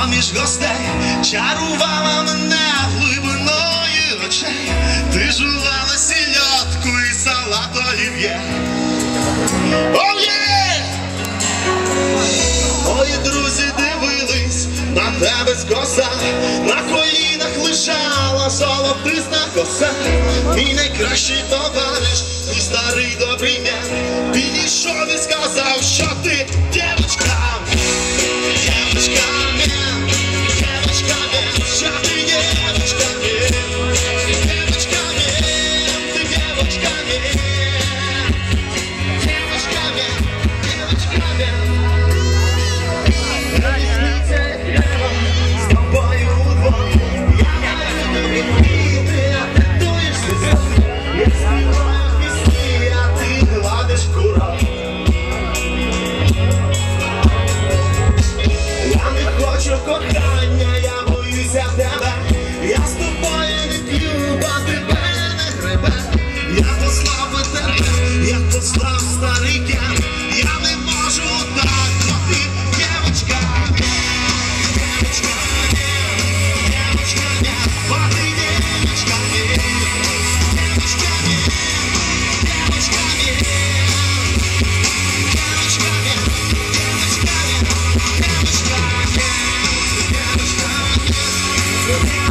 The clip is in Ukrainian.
поміж гостей, чарувала мене глибиною очей, ти жувала сільотку і салат олів'є. О! Мої друзі дивились на тебе з коса, на колінах лежала золотисна коса, мій найкращий товариш, мій старий добрий м'ян, підійшов і сказав, що ти. Let's go. Yeah.